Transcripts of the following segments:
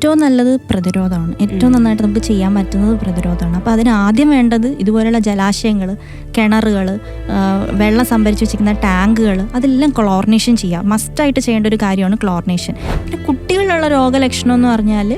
ഏറ്റവും നല്ലത് പ്രതിരോധമാണ്. ഏറ്റവും നന്നായിട്ട് നമുക്ക് ചെയ്യാൻ പറ്റുന്നത് പ്രതിരോധമാണ്. അപ്പോൾ അതിന് ആദ്യം വേണ്ടത് ഇതുപോലെയുള്ള ജലാശയങ്ങൾ കിണറുകൾ വെള്ളം സംഭരിച്ച് വെച്ചിരിക്കുന്ന ടാങ്കുകൾ അതെല്ലാം ക്ലോറിനേഷൻ ചെയ്യുക മസ്റ്റായിട്ട് ചെയ്യേണ്ട ഒരു കാര്യമാണ് ക്ലോറിനേഷൻ. പിന്നെ കുട്ടികളിലുള്ള രോഗലക്ഷണം എന്ന് പറഞ്ഞാൽ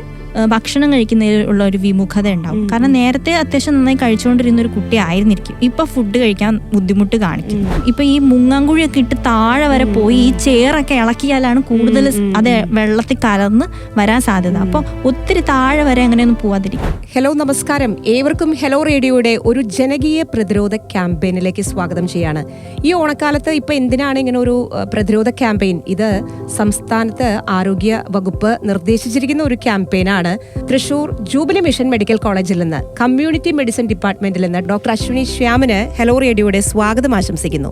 ഭക്ഷണം കഴിക്കുന്നതിലുള്ള ഒരു വിമുഖത ഉണ്ടാവും. കാരണം നേരത്തെ അത്യാവശ്യം നന്നായി കഴിച്ചുകൊണ്ടിരുന്ന ഒരു കുട്ടി ആയിരുന്നിരിക്കും. ഇപ്പൊ ഫുഡ് കഴിക്കാൻ ബുദ്ധിമുട്ട് കാണിക്കും. ഇപ്പൊ ഈ മുങ്ങാങ്കുഴിയൊക്കെ ഇട്ട് താഴെ വരെ പോയി ഈ ചേറൊക്കെ ഇളക്കിയാലാണ് കൂടുതൽ അത് വെള്ളത്തിൽ കലർന്ന് വരാൻ സാധ്യത. അപ്പോൾ ഒത്തിരി താഴെ വരെ അങ്ങനെയൊന്നും പോവാതിരിക്കും. ഹലോ നമസ്കാരം. ഏവർക്കും ഹലോ റേഡിയോയുടെ ഒരു ജനകീയ പ്രതിരോധ ക്യാമ്പയിനിലേക്ക് സ്വാഗതം ചെയ്യാണ്. ഈ ഓണക്കാലത്ത് ഇപ്പൊ എന്തിനാണ് ഇങ്ങനെ ഒരു പ്രതിരോധ ക്യാമ്പയിൻ? ഇത് സംസ്ഥാനത്ത് ആരോഗ്യ വകുപ്പ് നിർദ്ദേശിച്ചിരിക്കുന്ന ഒരു ക്യാമ്പയിനാണ്. തൃശൂർ ജൂബിലി മിഷൻ മെഡിക്കൽ കോളേജിൽ നിന്ന് കമ്മ്യൂണിറ്റി മെഡിസിൻ ഡിപ്പാർട്ട്മെന്റിൽ നിന്ന് ഡോക്ടർ അശ്വിനി ശ്യാമിന് ഹെലോ റേഡിയോയുടെ സ്വാഗതം ആശംസിക്കുന്നു.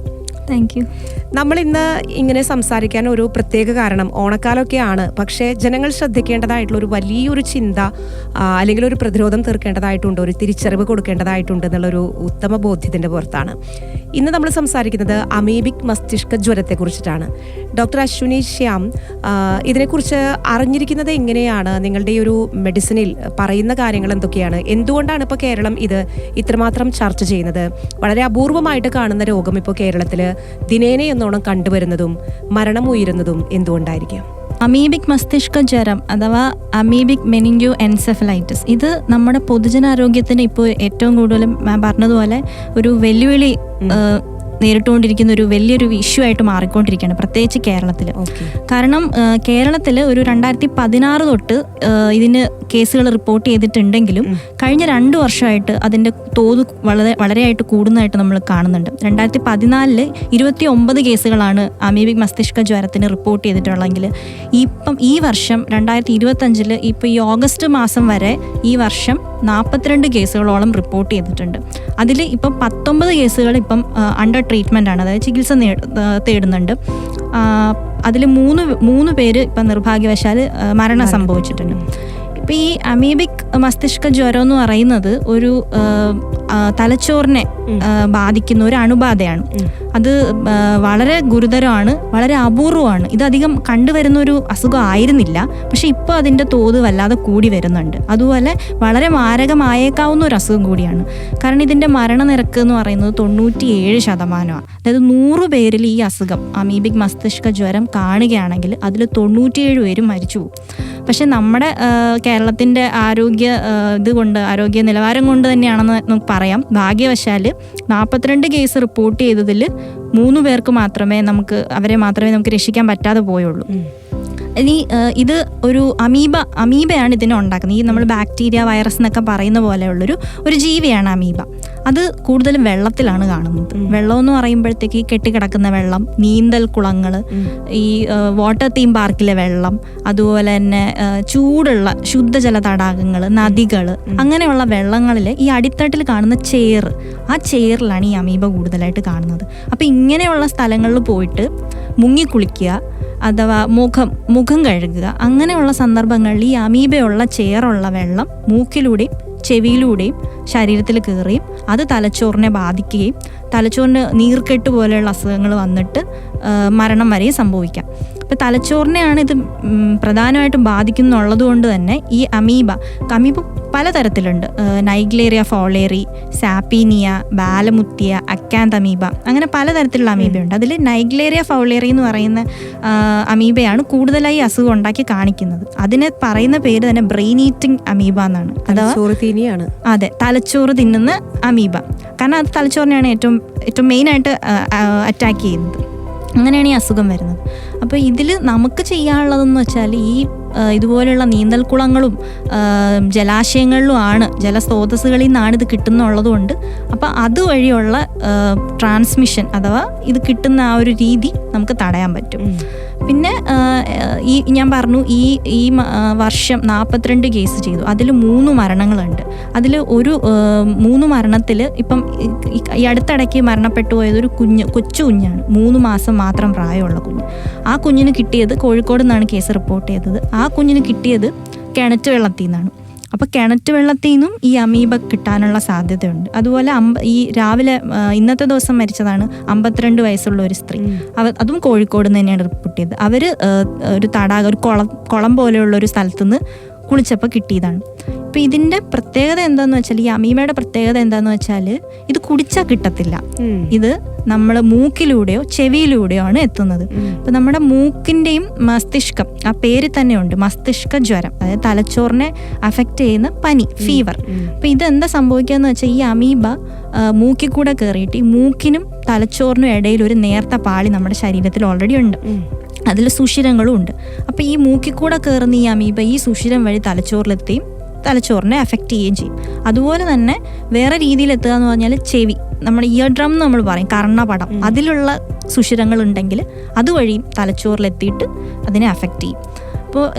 താങ്ക് യു നമ്മൾ ഇന്ന് ഇങ്ങനെ സംസാരിക്കാൻ ഒരു പ്രത്യേക കാരണം ഓണക്കാലമൊക്കെയാണ് പക്ഷേ ജനങ്ങൾ ശ്രദ്ധിക്കേണ്ടതായിട്ടുള്ള ഒരു വലിയൊരു ചിന്ത അല്ലെങ്കിൽ ഒരു പ്രതിരോധം തീർക്കേണ്ടതായിട്ടുണ്ട് ഒരു തിരിച്ചറിവ് കൊടുക്കേണ്ടതായിട്ടുണ്ട് എന്നുള്ളൊരു ഉത്തമ ബോധ്യത്തിന്റെ പുറത്താണ്. ഇന്ന് നമ്മൾ സംസാരിക്കുന്നത് അമീബിക് മസ്തിഷ്ക ജ്വരത്തെ കുറിച്ചിട്ടാണ് ഡോക്ടർ അശ്വിനി ശ്യാം ഇതിനെക്കുറിച്ച് അറിഞ്ഞിരിക്കുന്നത് എങ്ങനെയാണ്? നിങ്ങളുടെ ഈ ഒരു മെഡിസിനിൽ പറയുന്ന കാര്യങ്ങൾ എന്തൊക്കെയാണ്? എന്തുകൊണ്ടാണ് ഇപ്പോൾ കേരളം ഇത് ഇത്രമാത്രം ചർച്ച ചെയ്യുന്നത്? വളരെ അപൂർവമായിട്ട് കാണുന്ന രോഗം ഇപ്പോൾ കേരളത്തിൽ ദിനേന എന്നോണം കണ്ടുവരുന്നതും മരണം ഉയരുന്നതും എന്തുകൊണ്ടായിരിക്കും? അമീബിക് മസ്തിഷ്ക ജ്വരം അഥവാ അമീബിക് മെനിൻഗ്യോ എൻസെഫലൈറ്റിസ്. ഇത് നമ്മുടെ പൊതുജനാരോഗ്യത്തിന് ഇപ്പോൾ ഏറ്റവും കൂടുതലും പറഞ്ഞതുപോലെ ഒരു വെല്ലുവിളി നേരിട്ടുകൊണ്ടിരിക്കുന്ന ഒരു വലിയൊരു ഇഷ്യൂ ആയിട്ട് മാറിക്കൊണ്ടിരിക്കുകയാണ് പ്രത്യേകിച്ച് കേരളത്തിൽ. കാരണം കേരളത്തിൽ ഒരു രണ്ടായിരത്തി പതിനാറ് തൊട്ട് ഇതിന് കേസുകൾ റിപ്പോർട്ട് ചെയ്തിട്ടുണ്ടെങ്കിലും കഴിഞ്ഞ രണ്ട് വർഷമായിട്ട് അതിന്റെ തോത് വളരെ വളരെയായിട്ട് കൂടുന്നതായിട്ട് നമ്മൾ കാണുന്നുണ്ട്. രണ്ടായിരത്തി പതിനാലിൽ ഇരുപത്തി ഒമ്പത് കേസുകളാണ് അമീബിക് മസ്തിഷ്ക ജ്വരത്തിന് റിപ്പോർട്ട് ചെയ്തിട്ടുള്ളതെങ്കിൽ ഇപ്പം ഈ വർഷം രണ്ടായിരത്തി ഇരുപത്തഞ്ചിൽ ഇപ്പോൾ ഈ ഓഗസ്റ്റ് മാസം വരെ ഈ വർഷം നാൽപ്പത്തിരണ്ട് കേസുകളോളം റിപ്പോർട്ട് ചെയ്തിട്ടുണ്ട്. അതിൽ ഇപ്പം പത്തൊമ്പത് കേസുകൾ ഇപ്പം അണ്ടർ ട്രീറ്റ്മെന്റ് ആണ് അതായത് ചികിത്സ തേടുന്നുണ്ട്. അതിൽ മൂന്ന് മൂന്ന് പേര് ഇപ്പം നിർഭാഗ്യവശാൽ മരണം സംഭവിച്ചിട്ടുണ്ട്. ഇപ്പം ഈ അമീബിക് മസ്തിഷ്ക ജ്വരം എന്ന് പറയുന്നത് ഒരു തലച്ചോറിനെ ബാധിക്കുന്ന ഒരു അണുബാധയാണ്. അത് വളരെ ഗുരുതരമാണ് വളരെ അപൂർവമാണ്. ഇതധികം കണ്ടുവരുന്ന ഒരു അസുഖം ആയിരുന്നില്ല. പക്ഷെ ഇപ്പോൾ അതിന്റെ തോത് വല്ലാതെ കൂടി വരുന്നുണ്ട്. അതുപോലെ വളരെ മാരകമായേക്കാവുന്ന ഒരു അസുഖം കൂടിയാണ്. കാരണം ഇതിന്റെ മരണനിരക്ക് എന്ന് പറയുന്നത് തൊണ്ണൂറ്റി ഏഴ് ശതമാനമാണ്. അതായത് നൂറ് പേരിൽ ഈ അസുഖം അമീബിക് മസ്തിഷ്ക ജ്വരം കാണുകയാണെങ്കിൽ അതിൽ തൊണ്ണൂറ്റിയേഴ് പേരും മരിച്ചു പോകും. പക്ഷെ നമ്മുടെ കേരളത്തിന്റെ ആരോഗ്യ ഇതുകൊണ്ട് ഇത് കൊണ്ട് ആരോഗ്യ നിലവാരം കൊണ്ട് തന്നെയാണെന്ന് നമുക്ക് പറയാം. ഭാഗ്യവശാൽ നാൽപ്പത്തിരണ്ട് കേസ് റിപ്പോർട്ട് ചെയ്തതിൽ മൂന്ന് പേർക്ക് മാത്രമേ നമുക്ക് അവരെ മാത്രമേ നമുക്ക് രക്ഷിക്കാൻ പറ്റാതെ പോയുള്ളൂ. ഇനി ഇത് ഒരു അമീബ അമീബയാണ് ഇതിനെ ഉണ്ടാക്കുന്നത്. ഈ നമ്മൾ ബാക്ടീരിയ വൈറസ് എന്നൊക്കെ പറയുന്ന പോലെയുള്ളൊരു ഒരു ജീവിയാണ് അമീബ. അത് കൂടുതലും വെള്ളത്തിലാണ് കാണുന്നത്. വെള്ളം എന്ന് പറയുമ്പോഴത്തേക്ക് ഈ കെട്ടിക്കിടക്കുന്ന വെള്ളം നീന്തൽ കുളങ്ങൾ ഈ വാട്ടർ തീം പാർക്കിലെ വെള്ളം അതുപോലെ തന്നെ ചൂടുള്ള ശുദ്ധജല തടാകങ്ങൾ നദികൾ അങ്ങനെയുള്ള വെള്ളങ്ങളിൽ ഈ അടിത്തട്ടിൽ കാണുന്ന ചേറ് ആ ചേറിലാണ് ഈ അമീബ കൂടുതലായിട്ട് കാണുന്നത്. അപ്പം ഇങ്ങനെയുള്ള സ്ഥലങ്ങളിൽ പോയിട്ട് മുങ്ങിക്കുളിക്കുക അഥവാ മുഖം മുഖം കഴുകുക. അങ്ങനെയുള്ള സന്ദർഭങ്ങളിൽ ഈ അമീബയുള്ള ചേറുള്ള വെള്ളം മൂക്കിലൂടെയും ചെവിയിലൂടെയും ശരീരത്തിൽ കയറുകയും അത് തലച്ചോറിനെ ബാധിക്കുകയും തലച്ചോറിന് നീർക്കെട്ട് പോലെയുള്ള അസുഖങ്ങൾ വന്നിട്ട് മരണം വരെ സംഭവിക്കാം. ഇപ്പം തലച്ചോറിനെയാണ് ഇത് പ്രധാനമായിട്ടും ബാധിക്കുന്നുള്ളത് കൊണ്ട് തന്നെ ഈ amoeba amoeba പലതരത്തിലുണ്ട്. Naegleria fowleri Sappinia Balamuthia Acanthamoeba അങ്ങനെ പലതരത്തിലുള്ള അമീബയുണ്ട് അതിൽ നൈഗ്ലേറിയ ഫൗളേറി എന്ന് പറയുന്ന അമീബയാണ് കൂടുതലായി അസുഖം ഉണ്ടാക്കി കാണിക്കുന്നത്. അതിന് പറയുന്ന പേര് തന്നെ ബ്രെയിൻ ഈറ്റിംഗ് അമീബ എന്നാണ്. അഥവാ അതെ തലച്ചോറ് തിന്നുന്ന അമീബ. കാരണം അത് തലച്ചോറിനെയാണ് ഏറ്റവും ഏറ്റവും മെയിനായിട്ട് അറ്റാക്ക് ചെയ്യുന്നത്. അങ്ങനെയാണ് ഈ അസുഖം വരുന്നത്. അപ്പോൾ ഇതിൽ നമുക്ക് ചെയ്യാനുള്ളതെന്ന് വെച്ചാൽ ഈ ഇതുപോലെയുള്ള നീന്തൽക്കുളങ്ങളും ജലാശയങ്ങളിലും ജലാശയങ്ങളിലുമാണ് ജലസ്രോതസ്സുകളിൽ നിന്നാണ് ഇത് കിട്ടുന്നുള്ളതുകൊണ്ട് അപ്പോൾ അതുവഴിയുള്ള ട്രാൻസ്മിഷൻ അഥവാ ഇത് കിട്ടുന്ന ആ ഒരു രീതി നമുക്ക് തടയാൻ പറ്റും. പിന്നെ ഈ ഞാൻ പറഞ്ഞു ഈ ഈ വർഷം നാൽപ്പത്തിരണ്ട് കേസ് ചെയ്തു. അതിൽ മൂന്ന് മരണങ്ങളുണ്ട്. അതിൽ ഒരു മൂന്ന് മരണത്തിൽ ഇപ്പം ഈ- അടുത്തിടയ്ക്ക് മരണപ്പെട്ടു പോയത് ഒരു കുഞ്ഞ് കൊച്ചു കുഞ്ഞാണ്. മൂന്ന് മാസം മാത്രം പ്രായമുള്ള കുഞ്ഞ്. ആ കുഞ്ഞിന് കിട്ടിയത് കോഴിക്കോട് നിന്നാണ് കേസ് റിപ്പോർട്ട് ചെയ്തത്. ആ കുഞ്ഞിന് കിട്ടിയത് കിണറ്റ് വെള്ളത്തിൽ നിന്നാണ്. അപ്പോൾ കിണറ്റ് വെള്ളത്തിൽ നിന്നും ഈ അമീബ കിട്ടാനുള്ള സാധ്യതയുണ്ട്. അതുപോലെ അമ്പ ഈ രാവിലെ ഇന്നത്തെ ദിവസം മരിച്ചതാണ് അമ്പത്തിരണ്ട് വയസ്സുള്ള ഒരു സ്ത്രീ. അവ അതും കോഴിക്കോട് നിന്ന് തന്നെയാണ് റിപ്പോർട്ട് ചെയ്തത്. അവർ ഒരു തടാകം ഒരു കുളം കുളം പോലെയുള്ള ഒരു സ്ഥലത്തുനിന്ന് കുളിച്ചപ്പോൾ കിട്ടിയതാണ്. അപ്പോൾ ഇതിന്റെ പ്രത്യേകത എന്താണെന്ന് വെച്ചാൽ ഈ അമീമയുടെ പ്രത്യേകത എന്താണെന്ന് വെച്ചാൽ ഇത് കുടിച്ചാൽ കിട്ടത്തില്ല. ഇത് നമ്മൾ മൂക്കിലൂടെയോ ചെവിയിലൂടെയോ ആണ് എത്തുന്നത്. അപ്പം നമ്മുടെ മൂക്കിന്റെയും മസ്തിഷ്കം ആ പേര് തന്നെയുണ്ട് മസ്തിഷ്ക ജ്വരം. അതായത് തലച്ചോറിനെ അഫക്റ്റ് ചെയ്യുന്ന പനി ഫീവർ. അപ്പം ഇതെന്താ സംഭവിക്കുകയെന്ന് വെച്ചാൽ ഈ അമീബ മൂക്കിൽ കൂടെ കയറിയിട്ട് ഈ മൂക്കിനും തലച്ചോറിനും ഇടയിൽ ഒരു നേർത്ത പാളി നമ്മുടെ ശരീരത്തിൽ ഓൾറെഡി ഉണ്ട്. അതിൽ സുഷിരങ്ങളും ഉണ്ട്. അപ്പോൾ ഈ മൂക്കിൽ കൂടെ കയറുന്ന ഈ അമീബ ഈ സുഷിരം വഴി തലച്ചോറിലെത്തുകയും തലച്ചോറിനെ അഫക്റ്റ് ചെയ്യുകയും ചെയ്യും. അതുപോലെ തന്നെ വേറെ രീതിയിൽ എത്തുക എന്ന് പറഞ്ഞാൽ ചെവി. നമ്മുടെ ഇയർ ഡ്രം എന്ന് നമ്മൾ പറയും കർണപടം. അതിലുള്ള സുഷിരങ്ങൾ ഉണ്ടെങ്കിൽ അതുവഴിയും തലച്ചോറിലെത്തിയിട്ട് അതിനെ അഫക്റ്റ് ചെയ്യും. അപ്പോൾ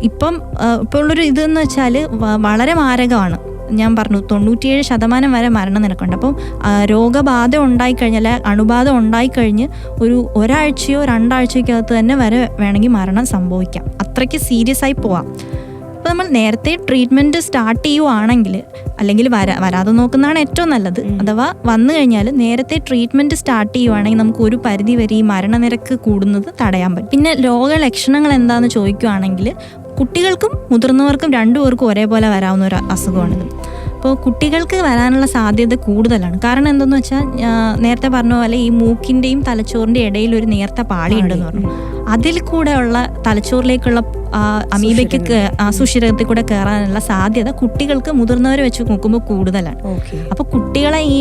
ഇപ്പം ഇപ്പോൾ ഉള്ളൊരു ഇതെന്ന് വെച്ചാൽ വളരെ മാരകമാണ്. ഞാൻ പറഞ്ഞു തൊണ്ണൂറ്റിയേഴ് ശതമാനം വരെ മരണനിരക്കുണ്ട് അപ്പം ആ, രോഗബാധ ഉണ്ടായിക്കഴിഞ്ഞാൽ അണുബാധ ഉണ്ടായിക്കഴിഞ്ഞ് ഒരു ഒരാഴ്ചയോ രണ്ടാഴ്ചയ്ക്കകത്ത് തന്നെ വരെ വേണമെങ്കിൽ മരണം സംഭവിക്കാം. അത്രയ്ക്ക് സീരിയസ് ആയി പോവാം. അപ്പോൾ നമ്മൾ നേരത്തെ ട്രീറ്റ്മെന്റ് സ്റ്റാർട്ട് ചെയ്യുവാണെങ്കിൽ അല്ലെങ്കിൽ വരാ വരാതെ നോക്കുന്നതാണ് ഏറ്റവും നല്ലത്. അഥവാ വന്നു കഴിഞ്ഞാൽ നേരത്തെ ട്രീറ്റ്മെന്റ് സ്റ്റാർട്ട് ചെയ്യുവാണെങ്കിൽ നമുക്ക് ഒരു പരിധി വരെ ഈ മരണനിരക്ക് കൂടുന്നത് തടയാൻ പറ്റും. പിന്നെ രോഗലക്ഷണങ്ങൾ എന്താണെന്ന് ചോദിക്കുവാണെങ്കിൽ കുട്ടികൾക്കും മുതിർന്നവർക്കും രണ്ടുപേർക്കും ഒരേപോലെ വരാവുന്ന ഒരു അസുഖമാണിത് അപ്പോൾ കുട്ടികൾക്ക് വരാനുള്ള സാധ്യത കൂടുതലാണ്. കാരണം എന്തെന്ന് വെച്ചാൽ നേരത്തെ പറഞ്ഞ പോലെ ഈ മൂക്കിന്റെയും തലച്ചോറിന്റെ ഇടയിൽ ഒരു നേർത്ത പാളി ഉണ്ടെന്ന് പറഞ്ഞു. അതിൽ കൂടെ ഉള്ള തലച്ചോറിലേക്കുള്ള അമീബയ്ക്ക് ആ, സുഷിരത്തിൽ കൂടെ കയറാനുള്ള സാധ്യത കുട്ടികൾക്ക് മുതിർന്നവർ വെച്ച് നോക്കുമ്പോൾ കൂടുതലാണ്. അപ്പോൾ കുട്ടികളെ ഈ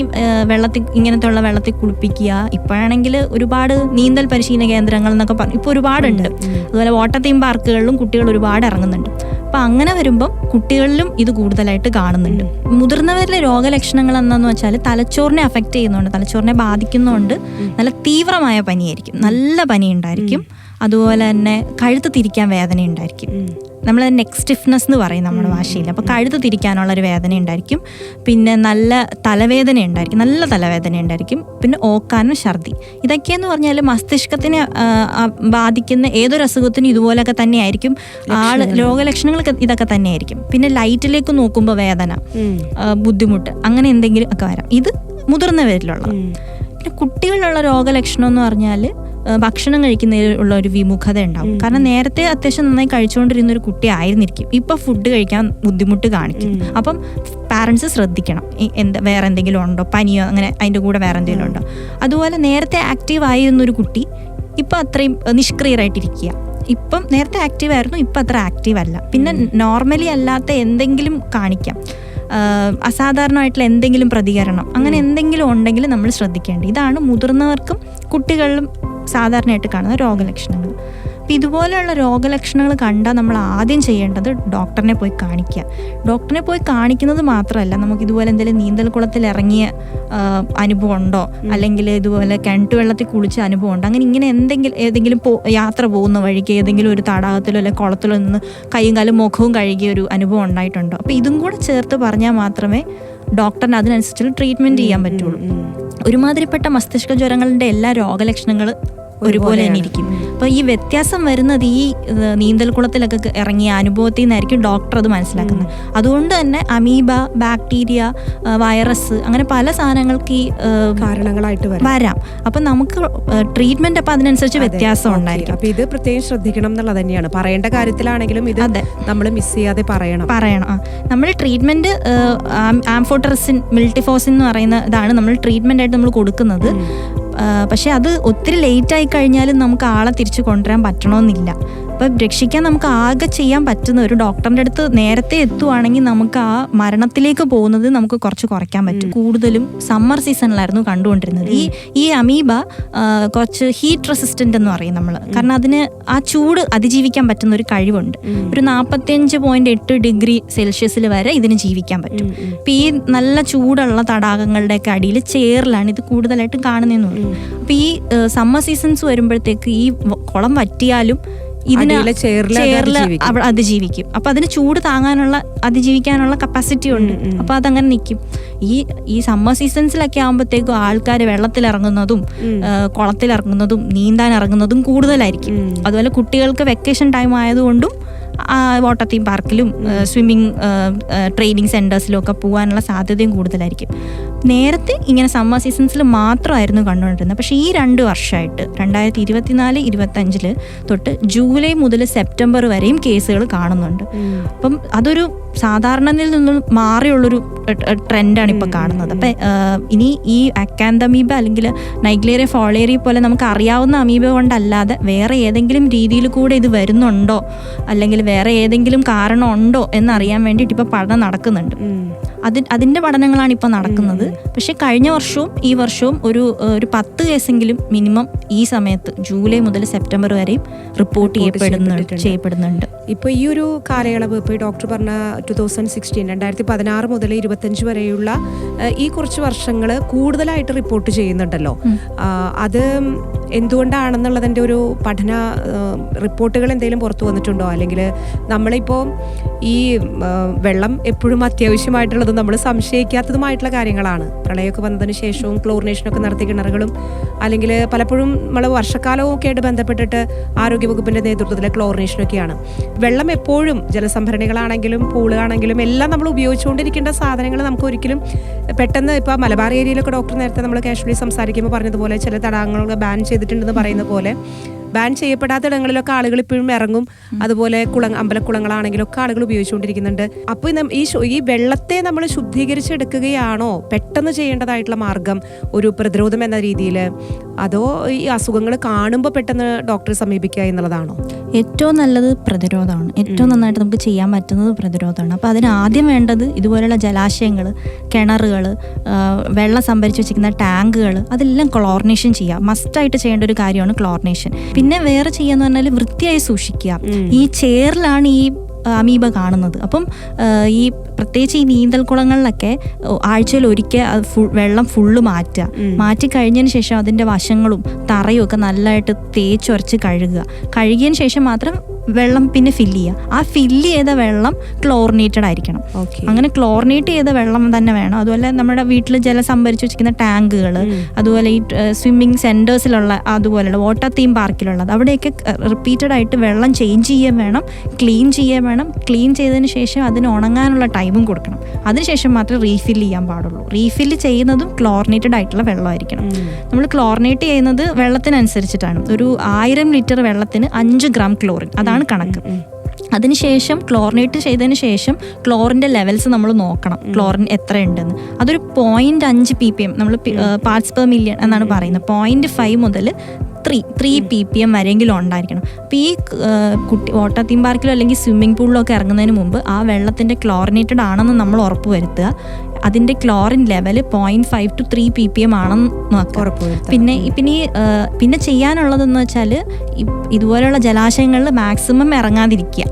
വെള്ളത്തിൽ ഇങ്ങനത്തെ ഉള്ള വെള്ളത്തിൽ കുളിപ്പിക്കുക ഇപ്പോഴാണെങ്കിൽ ഒരുപാട് നീന്തൽ പരിശീലന കേന്ദ്രങ്ങൾ എന്നൊക്കെ പറഞ്ഞു ഇപ്പോൾ ഒരുപാടുണ്ട്. അതുപോലെ വാട്ടർ തീം പാർക്കുകളിലും കുട്ടികൾ ഒരുപാട് ഇറങ്ങുന്നുണ്ട്. അപ്പം അങ്ങനെ വരുമ്പം കുട്ടികളിലും ഇത് കൂടുതലായിട്ട് കാണുന്നുണ്ട്. മുതിർന്നവരിലെ രോഗലക്ഷണങ്ങൾ എന്താണെന്ന് വെച്ചാൽ തലച്ചോറിനെ അഫക്റ്റ് ചെയ്യുന്നുണ്ട്. തലച്ചോറിനെ ബാധിക്കുന്നുണ്ട്. നല്ല തീവ്രമായ പനിയായിരിക്കും. നല്ല പനി ഉണ്ടായിരിക്കും അതുപോലെ തന്നെ കഴുത്ത് തിരിക്കാൻ വേദന ഉണ്ടായിരിക്കും നമ്മൾ നെക്ക് സ്റ്റിഫ്നെസ് എന്ന് പറയും നമ്മുടെ ഭാഷയിൽ. അപ്പോൾ കഴുത്ത് തിരിക്കാനുള്ള ഒരു വേദന ഉണ്ടായിരിക്കും. പിന്നെ നല്ല തലവേദന ഉണ്ടായിരിക്കും. നല്ല തലവേദന ഉണ്ടായിരിക്കും. പിന്നെ ഓക്കാനും ഛർദി. ഇതൊക്കെയെന്ന് പറഞ്ഞാൽ മസ്തിഷ്കത്തിനെ ബാധിക്കുന്ന ഏതൊരു അസുഖത്തിനും ഇതുപോലൊക്കെ തന്നെയായിരിക്കും. ആൾ രോഗലക്ഷണങ്ങളൊക്കെ ഇതൊക്കെ തന്നെയായിരിക്കും. പിന്നെ ലൈറ്റിലേക്ക് നോക്കുമ്പോൾ വേദന ബുദ്ധിമുട്ട് അങ്ങനെ എന്തെങ്കിലും ഒക്കെ വരാം. ഇത് മുതിർന്നവരിലുള്ള പിന്നെ കുട്ടികളിലുള്ള രോഗലക്ഷണം എന്ന് പറഞ്ഞാൽ ഭക്ഷണം കഴിക്കുന്നതിലുള്ള ഒരു വിമുഖത ഉണ്ടാവും. കാരണം നേരത്തെ അത്യാവശ്യം നന്നായി കഴിച്ചുകൊണ്ടിരുന്ന ഒരു കുട്ടി ആയിരുന്നിരിക്കും. ഇപ്പൊ ഫുഡ് കഴിക്കാൻ ബുദ്ധിമുട്ട് കാണിക്കും അപ്പം പാരൻസ് ശ്രദ്ധിക്കണം. എന്താ വേറെ എന്തെങ്കിലും ഉണ്ടോ? പനിയോ അങ്ങനെ അതിന്റെ കൂടെ വേറെ എന്തെങ്കിലും ഉണ്ടോ? അതുപോലെ നേരത്തെ ആക്റ്റീവ് ആയിരുന്ന ഒരു കുട്ടി ഇപ്പം അത്രയും നിഷ്ക്രിയരായിട്ടിരിക്കുക. ഇപ്പം നേരത്തെ ആക്റ്റീവ് ആയിരുന്നു ഇപ്പം അത്ര ആക്റ്റീവ് അല്ല. പിന്നെ നോർമലി അല്ലാത്ത എന്തെങ്കിലും കാണിക്കാം. അസാധാരണമായിട്ടുള്ള എന്തെങ്കിലും പ്രതികരണം അങ്ങനെ എന്തെങ്കിലും ഉണ്ടെങ്കിൽ നമ്മൾ ശ്രദ്ധിക്കേണ്ടത്. ഇതാണ് മുതിർന്നവർക്കും കുട്ടികളിലും സാധാരണയായിട്ട് കാണുന്ന രോഗലക്ഷണങ്ങൾ. അപ്പോൾ ഇതുപോലെയുള്ള രോഗലക്ഷണങ്ങൾ കണ്ടാൽ നമ്മൾ ആദ്യം ചെയ്യേണ്ടത് ഡോക്ടറിനെ പോയി കാണിക്കുക. ഡോക്ടറിനെ പോയി കാണിക്കുന്നത് മാത്രമല്ല നമുക്ക് ഇതുപോലെ എന്തെങ്കിലും നീന്തൽ കുളത്തിൽ ഇറങ്ങിയ അനുഭവം ഉണ്ടോ? അല്ലെങ്കിൽ ഇതുപോലെ കിണറ്റ് വെള്ളത്തിൽ കുളിച്ച അനുഭവം ഉണ്ടോ? അങ്ങനെ ഇങ്ങനെ എന്തെങ്കിലും ഏതെങ്കിലും പോ യാത്ര പോകുന്ന വഴിക്ക് ഏതെങ്കിലും ഒരു തടാകത്തിലോ അല്ലെങ്കിൽ കുളത്തിലോ നിന്ന് കൈയും കാലും മുഖവും കഴുകിയ ഒരു അനുഭവം ഉണ്ടായിട്ടുണ്ടോ? അപ്പോൾ ഇതും കൂടെ ചേർത്ത് പറഞ്ഞാൽ മാത്രമേ ഡോക്ടറിന് അതിനനുസരിച്ചുള്ള ട്രീറ്റ്മെന്റ് ചെയ്യാൻ പറ്റുള്ളൂ. ഒരുമാതിരിപ്പെട്ട മസ്തിഷ്ക ജ്വരങ്ങളുടെ എല്ലാ രോഗലക്ഷണങ്ങൾ ഒരുപോലെ തന്നെ ഇരിക്കും അപ്പോൾ ഈ വ്യത്യാസം വരുന്നത് ഈ നീന്തൽ കുളത്തിലൊക്കെ ഇറങ്ങിയ അനുഭവത്തിൽ നിന്നായിരിക്കും ഡോക്ടർ അത് മനസ്സിലാക്കുന്നത്. അതുകൊണ്ട് തന്നെ അമീബ ബാക്ടീരിയ വൈറസ് അങ്ങനെ പല സാധനങ്ങൾക്ക് ഈ കാരണങ്ങളായിട്ട് വരാം. അപ്പൊ നമുക്ക് ട്രീറ്റ്മെന്റ് അപ്പം അതിനനുസരിച്ച് വ്യത്യാസം ഉണ്ടായിരിക്കും. അപ്പൊ ഇത് പ്രത്യേകം ശ്രദ്ധിക്കണം എന്നുള്ളത് തന്നെയാണ്. പറയേണ്ട കാര്യത്തിലാണെങ്കിലും ഇത്. നമ്മൾ മിസ് ചെയ്യാതെ പറയണം. പറയണം. നമ്മൾ ട്രീറ്റ്മെന്റ് ആംഫോട്ടറസിൻ മിൽട്ടിഫോസിൻ എന്ന് പറയുന്ന ഇതാണ് നമ്മൾ ട്രീറ്റ്മെന്റ് ആയിട്ട് നമ്മൾ കൊടുക്കുന്നത്. പക്ഷെ അത് ഒത്തിരി ലേറ്റ് ആയി കഴിഞ്ഞാലും നമുക്ക് ആളെ തിരിച്ചു കൊണ്ടുവരാൻ പറ്റണമെന്നില്ല അപ്പം രക്ഷിക്കാൻ നമുക്ക് ആകെ ചെയ്യാൻ പറ്റുന്ന ഒരു ഡോക്ടറിന്റെ അടുത്ത് നേരത്തെ എത്തുവാണെങ്കിൽ നമുക്ക് ആ മരണത്തിലേക്ക് പോകുന്നത് നമുക്ക് കുറച്ച് കുറയ്ക്കാൻ പറ്റും. കൂടുതലും സമ്മർ സീസണിലായിരുന്നു കണ്ടുകൊണ്ടിരുന്നത്. ഈ ഈ അമീബ കുറച്ച് ഹീറ്റ് റെസിസ്റ്റന്റ് എന്ന് പറയും നമ്മൾ കാരണം അതിന് ആ ചൂട് അതിജീവിക്കാൻ പറ്റുന്ന ഒരു കഴിവുണ്ട്. ഒരു നാൽപ്പത്തിയഞ്ച് പോയിന്റ് എട്ട് ഡിഗ്രി സെൽഷ്യസിൽ വരെ ഇതിന് ജീവിക്കാൻ പറ്റും. അപ്പം ഈ നല്ല ചൂടുള്ള തടാകങ്ങളുടെയൊക്കെ അടിയിൽ ചേറിലാണ് ഇത് കൂടുതലായിട്ടും കാണുന്നതെന്ന് പറയും അപ്പം ഈ സമ്മർ സീസൺസ് വരുമ്പോഴത്തേക്ക് ഈ കുളം വറ്റിയാലും ഇതിന് ചേറിൽ അതിജീവിക്കും. അപ്പൊ അതിന് ചൂട് താങ്ങാനുള്ള അതിജീവിക്കാനുള്ള കപ്പാസിറ്റി ഉണ്ട്. അപ്പൊ അതങ്ങനെ നിൽക്കും ഈ ഈ സമ്മർ സീസൺസിലൊക്കെ ആകുമ്പോഴത്തേക്കും ആൾക്കാർ വെള്ളത്തിലിറങ്ങുന്നതും കുളത്തിൽ കുളത്തിലിറങ്ങുന്നതും നീന്താൻ ഇറങ്ങുന്നതും കൂടുതലായിരിക്കും. അതുപോലെ കുട്ടികൾക്ക് വെക്കേഷൻ ടൈം ആയതുകൊണ്ടും വാട്ടർ തീം പാർക്കിലും സ്വിമ്മിങ് ട്രെയിനിങ് സെന്റേഴ്സിലും ഒക്കെ പോകാനുള്ള സാധ്യതയും കൂടുതലായിരിക്കും. നേരത്തെ ഇങ്ങനെ സമ്മർ സീസൺസിൽ മാത്രമായിരുന്നു കണ്ടുകൊണ്ടിരുന്നത്. പക്ഷേ ഈ രണ്ട് വർഷമായിട്ട് രണ്ടായിരത്തി ഇരുപത്തിനാല് ഇരുപത്തഞ്ചിൽ തൊട്ട് ജൂലൈ മുതൽ സെപ്റ്റംബർ വരെയും കേസുകൾ കാണുന്നുണ്ട്. അപ്പം അതൊരു സാധാരണയിൽ നിന്നും മാറിയുള്ളൊരു ട്രെൻഡാണ് ഇപ്പോൾ കാണുന്നത്. അപ്പം ഇനി ഈ അക്കാന്തമീബ അല്ലെങ്കിൽ നൈഗ്ലേറിയ ഫോളേറിയ പോലെ നമുക്ക് അറിയാവുന്ന അമീബ കൊണ്ടല്ലാതെ വേറെ ഏതെങ്കിലും രീതിയിൽ കൂടെ ഇത് വരുന്നുണ്ടോ? അല്ലെങ്കിൽ വേറെ ഏതെങ്കിലും കാരണമുണ്ടോ എന്നറിയാൻ വേണ്ടിയിട്ട് ഇപ്പോൾ പഠനം നടക്കുന്നുണ്ട്. അത് അതിന്റെ പഠനങ്ങളാണ് ഇപ്പോൾ നടക്കുന്നത്. പക്ഷേ കഴിഞ്ഞ വർഷവും ഈ വർഷവും ഒരു ഒരു പത്ത് കേസെങ്കിലും മിനിമം ഈ സമയത്ത് ജൂലൈ മുതൽ സെപ്റ്റംബർ വരെയും റിപ്പോർട്ട് ചെയ്യപ്പെടുന്നുണ്ട് ചെയ്യപ്പെടുന്നുണ്ട്. ഇപ്പോൾ ഈ ഒരു കാലയളവ് ഇപ്പോൾ ഡോക്ടർ പറഞ്ഞ ടു തൗസൻഡ് സിക്സ്റ്റീൻ രണ്ടായിരത്തി പതിനാറ് മുതൽ ഇരുപത്തഞ്ച് വരെയുള്ള ഈ കുറച്ച് വർഷങ്ങൾ കൂടുതലായിട്ട് റിപ്പോർട്ട് ചെയ്യുന്നുണ്ടല്ലോ. അത് എന്തുകൊണ്ടാണെന്നുള്ളതിന്റെ ഒരു പഠന റിപ്പോർട്ടുകൾ എന്തെങ്കിലും പുറത്തു വന്നിട്ടുണ്ടോ? അല്ലെങ്കിൽ നമ്മളിപ്പോൾ ഈ വെള്ളം എപ്പോഴും അത്യാവശ്യമായിട്ടുള്ളതും നമ്മൾ സംശയിക്കാത്തതുമായിട്ടുള്ള കാര്യങ്ങളാണ്. പ്രളയമൊക്കെ വന്നതിന് ശേഷവും ക്ലോറിനേഷനൊക്കെ നടത്തിയ കിണറുകളും അല്ലെങ്കിൽ പലപ്പോഴും നമ്മൾ വർഷക്കാലവും ഒക്കെ ആയിട്ട് ബന്ധപ്പെട്ടിട്ട് ആരോഗ്യവകുപ്പിന്റെ നേതൃത്വത്തിലെ ക്ലോറിനേഷനൊക്കെയാണ് വെള്ളം എപ്പോഴും ജലസംഭരണികളാണെങ്കിലും പൂളുകളാണെങ്കിലും എല്ലാം നമ്മൾ ഉപയോഗിച്ചുകൊണ്ടിരിക്കേണ്ട സാധനങ്ങൾ നമുക്ക് ഒരിക്കലും പെട്ടെന്ന് ഇപ്പോൾ മലബാർ ഏരിയയിലൊക്കെ ഡോക്ടർ നേരത്തെ നമ്മൾ കാഷ്വലി സംസാരിക്കുമ്പോൾ പറഞ്ഞതുപോലെ ചില തടാകങ്ങളൊക്കെ ബാൻ ചെയ്തിട്ടുണ്ടെന്ന് പറയുന്ന പോലെ ബാൻ ചെയ്യപ്പെടാത്ത ഇടങ്ങളിലൊക്കെ ആളുകൾ ഇപ്പോഴും ഇറങ്ങും. അതുപോലെ കുള അമ്പലക്കുളങ്ങളാണെങ്കിലും ഒക്കെ ആളുകൾ ഉപയോഗിച്ചുകൊണ്ടിരിക്കുന്നുണ്ട്. അപ്പോൾ ഈ ഈ വെള്ളത്തെ നമ്മൾ ശുദ്ധീകരിച്ചെടുക്കുകയാണോ? പെട്ടെന്ന് ചെയ്യേണ്ടതായിട്ടുള്ള മാർഗം ഒരു പ്രതിരോധം എന്ന രീതിയിൽ അതോ ഈ അസുഖങ്ങൾ കാണുമ്പോൾ പെട്ടെന്ന് ഡോക്ടറെ സമീപിക്കുക എന്നുള്ളതാണോ? ഏറ്റവും നല്ലത് പ്രതിരോധമാണ്. ഏറ്റവും നന്നായിട്ട് നമുക്ക് ചെയ്യാൻ പറ്റുന്നത് പ്രതിരോധമാണ്. അപ്പോൾ അതിന് ആദ്യം വേണ്ടത് ഇതുപോലെയുള്ള ജലാശയങ്ങൾ കിണറുകൾ വെള്ളം സംഭരിച്ച് വെച്ചിരിക്കുന്ന ടാങ്കുകൾ അതെല്ലാം ക്ലോറിനേഷൻ ചെയ്യുക. മസ്റ്റായിട്ട് ചെയ്യേണ്ട ഒരു കാര്യമാണ് ക്ലോറിനേഷൻ. പിന്നെ വേറെ ചെയ്യാന്ന് പറഞ്ഞാൽ വൃത്തിയായി സൂക്ഷിക്കുക. ഈ ചേറിലാണ് ഈ അമീബ കാണുന്നത്. അപ്പം ഈ പ്രത്യേകിച്ച് ഈ നീന്തൽക്കുളങ്ങളിലൊക്കെ ആഴ്ചയിൽ ഒരിക്കൽ ഫുൾ വെള്ളം ഫുള്ള് മാറ്റുക. മാറ്റി കഴിഞ്ഞതിന് ശേഷം അതിന്റെ വശങ്ങളും തറയും ഒക്കെ നല്ലതായിട്ട് തേച്ചൊരച്ച് കഴുകുക. കഴുകിയതിന് ശേഷം മാത്രം വെള്ളം പിന്നെ ഫില്ല് ചെയ്യുക ആ ഫില്ല് ചെയ്ത വെള്ളം ക്ലോറിനേറ്റഡ് ആയിരിക്കണം. അങ്ങനെ ക്ലോറിനേറ്റ് ചെയ്ത വെള്ളം തന്നെ വേണം. അതുപോലെ നമ്മുടെ വീട്ടിൽ ജലം സംഭരിച്ചു വെച്ചിരിക്കുന്ന ടാങ്കുകൾ അതുപോലെ ഈ സ്വിമ്മിങ് സെന്റേഴ്സിലുള്ള അതുപോലെയുള്ള വാട്ടർ തീം പാർക്കിലുള്ളത് അവിടെയൊക്കെ റിപ്പീറ്റഡ് ആയിട്ട് വെള്ളം ചേഞ്ച് ചെയ്യുകയും വേണം ക്ലീൻ ചെയ്യുകയും വേണം. ക്ലീൻ ചെയ്തതിന് ശേഷം അതിന് ഉണങ്ങാനുള്ള ടൈമും കൊടുക്കണം. അതിനുശേഷം മാത്രമേ റീഫിൽ ചെയ്യാൻ പാടുള്ളൂ. റീഫിൽ ചെയ്യുന്നതും ക്ലോറിനേറ്റഡ് ആയിട്ടുള്ള വെള്ളമായിരിക്കണം. നമ്മൾ ക്ലോറിനേറ്റ് ചെയ്യുന്നത് വെള്ളത്തിനനുസരിച്ചിട്ടാണ്. ഒരു ആയിരം ലിറ്റർ വെള്ളത്തിന് അഞ്ച് ഗ്രാം ക്ലോറിൻ അതാണ് കണക്ക്. അതിനുശേഷം ക്ലോറിനേറ്റ് ചെയ്തതിന് ശേഷം ക്ലോറിന്റെ ലെവൽസ് നമ്മൾ നോക്കണം. ക്ലോറിൻ എത്രയുണ്ടെന്ന്. അതൊരു പോയിന്റ് അഞ്ച് പി പി എം നമ്മൾ പാർട്സ് പെർ മില്യൺ എന്നാണ് പറയുന്നത്. പോയിന്റ് ഫൈവ് മുതൽ three three P P M വരെയെങ്കിലും ഉണ്ടായിരിക്കണം. അപ്പോൾ ഈ കുട്ടി വാട്ടർ തീം പാർക്കിലോ അല്ലെങ്കിൽ സ്വിമ്മിംഗ് പൂളിലോ ഒക്കെ ഇറങ്ങുന്നതിന് മുമ്പ് ആ വെള്ളത്തിന്റെ ക്ലോറിനേറ്റഡ് ആണെന്ന് നമ്മൾ ഉറപ്പ് വരുത്തുക. അതിന്റെ chlorine level point five to three P P M ആണെന്ന് പിന്നെ പിന്നെ പിന്നെ ചെയ്യാനുള്ളതെന്ന് വെച്ചാൽ ഇതുപോലെയുള്ള ജലാശയങ്ങളിൽ മാക്സിമം ഇറങ്ങാതിരിക്കുക.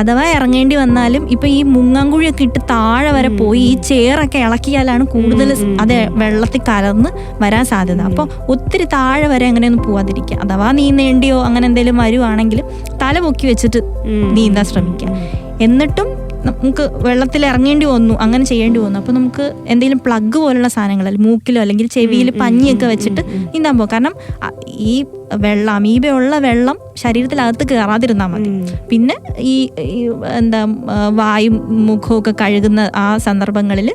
അഥവാ ഇറങ്ങേണ്ടി വന്നാലും ഇപ്പൊ ഈ മുങ്ങാങ്കുഴിയൊക്കെ ഇട്ട് താഴെ വരെ പോയി ഈ ചേറൊക്കെ ഇളക്കിയാലാണ് കൂടുതൽ അതെ അത് വെള്ളത്തിൽ കലർന്ന് വരാൻ സാധ്യത. അപ്പോൾ ഒത്തിരി താഴെ വരെ അങ്ങനെയൊന്നും പോവാതിരിക്കുക. അഥവാ നീന്തേണ്ടിയോ അങ്ങനെ എന്തെങ്കിലും വരുവാണെങ്കിൽ തല പൊക്കി വെച്ചിട്ട് നീന്താൻ ശ്രമിക്കുക. എന്നിട്ടും നമുക്ക് വെള്ളത്തിൽ ഇറങ്ങേണ്ടി വന്നു അങ്ങനെ ചെയ്യേണ്ടി വന്നു. അപ്പോൾ നമുക്ക് എന്തെങ്കിലും പ്ലഗ് പോലുള്ള സാധനങ്ങൾ മൂക്കിലോ അല്ലെങ്കിൽ ചെവിയിൽ പഞ്ഞിയൊക്കെ വെച്ചിട്ട് നീന്താൻ പോകും. കാരണം ഈ വെള്ളം അമീബയുള്ള വെള്ളം ശരീരത്തിനകത്ത് കയറാതിരുന്നാൽ മതി. പിന്നെ ഈ എന്താ വായും വായും മുഖമൊക്കെ കഴുകുന്ന ആ സന്ദർഭങ്ങളിൽ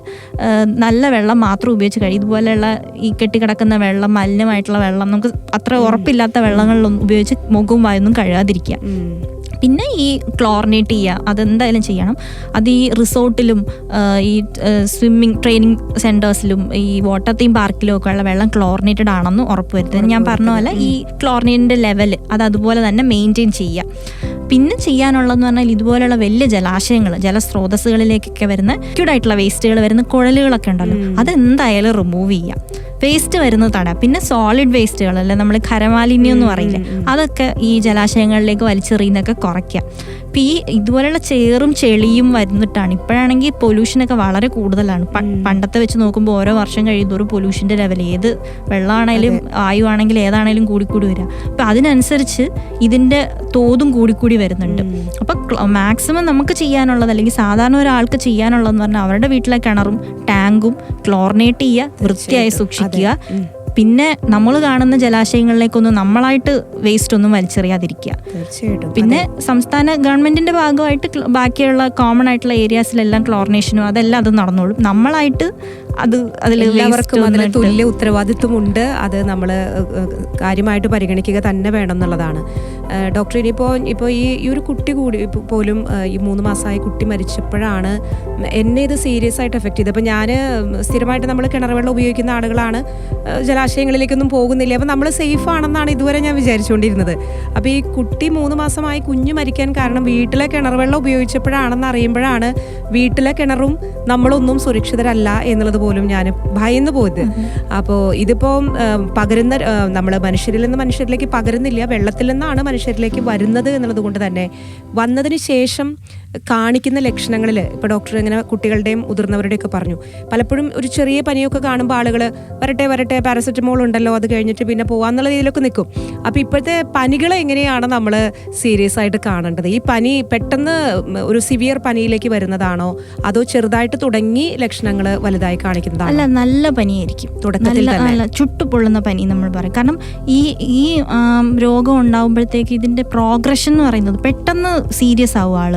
നല്ല വെള്ളം മാത്രം ഉപയോഗിച്ച് കഴിയും ഇതുപോലെയുള്ള ഈ കെട്ടിക്കിടക്കുന്ന വെള്ളം മലിനമായിട്ടുള്ള വെള്ളം നമുക്ക് അത്ര ഉറപ്പില്ലാത്ത വെള്ളങ്ങളിലൊന്നും ഉപയോഗിച്ച് മുഖവും വായൊന്നും കഴുകാതിരിക്കുക. പിന്നെ ഈ ക്ലോറിനേറ്റ് ചെയ്യുക അതെന്തായാലും ചെയ്യണം. അത് ഈ റിസോർട്ടിലും ഈ സ്വിമ്മിങ് ട്രെയിനിങ് സെന്റേഴ്സിലും ഈ വാട്ടർ തീം പാർക്കിലും ഒക്കെ ഉള്ള വെള്ളം ക്ലോറിനേറ്റഡ് ആണെന്ന് ഉറപ്പുവരുത്തുക ഞാൻ പറഞ്ഞ പോലെ ഈ ക്ലോറിനേറ്റിന്റെ ലെവൽ അത് അതുപോലെ തന്നെ മെയിന്റെയിൻ ചെയ്യുക. പിന്നെ ചെയ്യാനുള്ളതെന്ന് പറഞ്ഞാൽ ഇതുപോലെയുള്ള വലിയ ജലാശയങ്ങൾ ജലസ്രോതസ്സുകളിലേക്കൊക്കെ വരുന്ന ക്യൂഡായിട്ടുള്ള വേസ്റ്റുകൾ വരുന്ന കുഴലുകളൊക്കെ ഉണ്ടല്ലോ. അതെന്തായാലും റിമൂവ് ചെയ്യുക. വേസ്റ്റ് വരുന്നത് തടയാം പിന്നെ സോളിഡ് വേസ്റ്റുകൾ അല്ലെ നമ്മൾ ഖരമാലിന്യം എന്ന് പറയില്ലേ? അതൊക്കെ ഈ ജലാശയങ്ങളിലേക്ക് വലിച്ചെറിയുന്നൊക്കെ കുറയ്ക്കുക. ഇപ്പം ഈ ഇതുപോലെയുള്ള ചേറും ചെളിയും വരുന്നിട്ടാണ്. ഇപ്പോഴാണെങ്കിൽ പൊല്യൂഷനൊക്കെ വളരെ കൂടുതലാണ്. പണ്ടത്തെ വെച്ച് നോക്കുമ്പോൾ ഓരോ വർഷം കഴിയുന്നതോറും പൊല്യൂഷന്റെ ലെവൽ ഏത് വെള്ളമാണേലും വായു ആണെങ്കിലും ഏതാണേലും കൂടിക്കൂടി വരിക അപ്പം അതിനനുസരിച്ച് ഇതിന്റെ തോതും കൂടിക്കൂടി വരുന്നുണ്ട്. അപ്പം മാക്സിമം നമുക്ക് ചെയ്യാനുള്ളത് അല്ലെങ്കിൽ സാധാരണ ഒരാൾക്ക് ചെയ്യാനുള്ളതെന്ന് പറഞ്ഞാൽ അവരുടെ വീട്ടിലെ കിണറും ടാങ്കും ക്ലോറിനേറ്റ് ചെയ്യുക വൃത്തിയായി സൂക്ഷിക്കുക. പിന്നെ നമ്മൾ കാണുന്ന ജലാശയങ്ങളിലേക്കൊന്നും നമ്മളായിട്ട് വേസ്റ്റ് ഒന്നും വലിച്ചെറിയാതിരിക്കുക. തീർച്ചയായിട്ടും. പിന്നെ സംസ്ഥാന ഗവൺമെന്റിന്റെ ഭാഗമായിട്ട് ബാക്കിയുള്ള കോമൺ ആയിട്ടുള്ള ഏരിയാസിലെല്ലാം ക്ലോറിനേഷനും അതെല്ലാം അത് നടന്നോളും. നമ്മളായിട്ട് അത് അതിൽ എല്ലാവർക്കും അതിൽ തുല്യ ഉത്തരവാദിത്വമുണ്ട്. അത് നമ്മൾ കാര്യമായിട്ട് പരിഗണിക്കുക തന്നെ വേണം എന്നുള്ളതാണ് ഡോക്ടർ ഇനിയിപ്പോൾ ഇപ്പോൾ ഈ ഈ ഒരു കുട്ടി കൂടി പോലും ഈ മൂന്ന് മാസമായി കുട്ടി മരിച്ചപ്പോഴാണ് എന്നെ ഇത് സീരിയസ് ആയിട്ട് എഫക്ട് ചെയ്തത്. അപ്പോൾ ഞാൻ സ്ഥിരമായിട്ട് നമ്മൾ കിണർ വെള്ളം ഉപയോഗിക്കുന്ന ആളുകളാണ്. ജലാശയങ്ങളിലേക്കൊന്നും പോകുന്നില്ല? അപ്പോൾ നമ്മൾ സേഫ് ആണെന്നാണ് ഇതുവരെ ഞാൻ വിചാരിച്ചുകൊണ്ടിരുന്നത് അപ്പോൾ ഈ കുട്ടി മൂന്ന് മാസമായി കുഞ്ഞ് മരിക്കാൻ കാരണം വീട്ടിലെ കിണർ വെള്ളം ഉപയോഗിച്ചപ്പോഴാണെന്ന് അറിയുമ്പോഴാണ് വീട്ടിലെ കിണറും നമ്മളൊന്നും സുരക്ഷിതരല്ല എന്നുള്ളത് പോലും ഞാൻ ഭയന്ന് പോയത്. അപ്പോൾ ഇതിപ്പോൾ പകരുന്ന നമ്മൾ മനുഷ്യരിൽ നിന്ന് മനുഷ്യരിലേക്ക് പകരുന്നില്ല വെള്ളത്തിൽ നിന്നാണ് മനുഷ്യരിലേക്ക് വരുന്നത് എന്നുള്ളത് കൊണ്ട് തന്നെ വന്നതിന് ശേഷം കാണിക്കുന്ന ലക്ഷണങ്ങളിൽ ഇപ്പോൾ ഡോക്ടർ ഇങ്ങനെ കുട്ടികളുടെയും മുതിർന്നവരുടെയൊക്കെ പറഞ്ഞു. പലപ്പോഴും ഒരു ചെറിയ പനിയൊക്കെ കാണുമ്പോൾ ആളുകൾ വരട്ടെ വരട്ടെ പാരസെറ്റമോൾ ഉണ്ടല്ലോ അത് കഴിഞ്ഞിട്ട് പിന്നെ പോവാന്നുള്ള രീതിയിലൊക്കെ നിൽക്കും. അപ്പോൾ ഇപ്പോഴത്തെ പനികളെ എങ്ങനെയാണ് നമ്മൾ സീരിയസ് ആയിട്ട് കാണേണ്ടത്? ഈ പനി പെട്ടെന്ന് ഒരു സിവിയർ പനിയിലേക്ക് വരുന്നതാണോ? അതോ ചെറുതായിട്ട് തുടങ്ങി ലക്ഷണങ്ങൾ വലുതായി കാണിക്കുന്നതാണോ? അല്ല നല്ല പനിയായിരിക്കും. തുടക്കത്തിൽ നല്ല ചുട്ടുപൊള്ളുന്ന പനി നമ്മൾ പറയും. കാരണം ഈ ഈ രോഗം ഉണ്ടാകുമ്പോഴത്തേക്ക് ഇതിന്റെ പ്രോഗ്രഷൻ എന്ന് പറയുന്നത് പെട്ടെന്ന് സീരിയസ് ആവും ആൾ.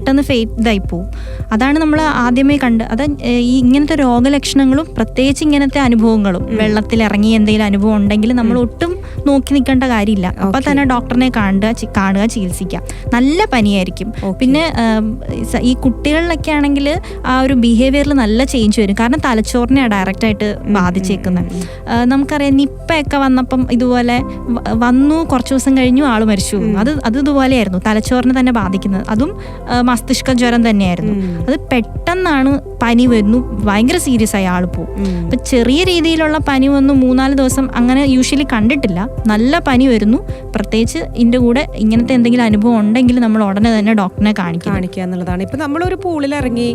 പെട്ടെന്ന് ഫെയ്റ്റ് ഇതായി പോവും അതാണ് നമ്മൾ ആദ്യമേ കണ്ട് അത് ഈ ഇങ്ങനത്തെ രോഗലക്ഷണങ്ങളും പ്രത്യേകിച്ച് ഇങ്ങനത്തെ അനുഭവങ്ങളും. വെള്ളത്തിൽ ഇറങ്ങി എന്തെങ്കിലും അനുഭവം ഉണ്ടെങ്കിൽ നമ്മൾ ഒട്ടും നോക്കി നിൽക്കേണ്ട കാര്യമില്ല. അപ്പൊ തന്നെ ഡോക്ടറിനെ കാണുക കാണുക ചികിത്സിക്കാം നല്ല പനിയായിരിക്കും. പിന്നെ ഈ കുട്ടികളിലൊക്കെ ആണെങ്കിൽ ആ ഒരു ബിഹേവിയറിൽ നല്ല ചേഞ്ച് വരും. കാരണം തലച്ചോറിനെ ഡയറക്റ്റ് ആയിട്ട് ബാധിച്ചേക്കുന്നത് നമുക്കറിയാം നിപ്പയൊക്കെ വന്നപ്പം ഇതുപോലെ വന്നു കുറച്ച് ദിവസം കഴിഞ്ഞു ആൾ മരിച്ചു. അത് അത് ഇതുപോലെയായിരുന്നു. തലച്ചോറിനെ തന്നെ ബാധിക്കുന്നത്. അതും മസ്തിഷ്ക ജ്വരം തന്നെയായിരുന്നു. അത് പെട്ടെന്നാണ് പനി വരുന്നു ഭയങ്കര സീരിയസ് ആയി ആൾ പോകും അപ്പൊ ചെറിയ രീതിയിലുള്ള പനി വന്നു മൂന്നാൽ ദിവസം അങ്ങനെ യൂഷ്വലി കണ്ടിട്ടില്ല. നല്ല പനി വരുന്നു. പ്രത്യേകിച്ച് ഇതിന്റെ കൂടെ ഇങ്ങനത്തെ എന്തെങ്കിലും അനുഭവം ഉണ്ടെങ്കിൽ നമ്മൾ ഉടനെ തന്നെ ഡോക്ടറിനെ കാണിക്കണം കാണിക്കുക എന്നുള്ളതാണ്. ഇപ്പൊ നമ്മളൊരു പൂളിൽ ഇറങ്ങി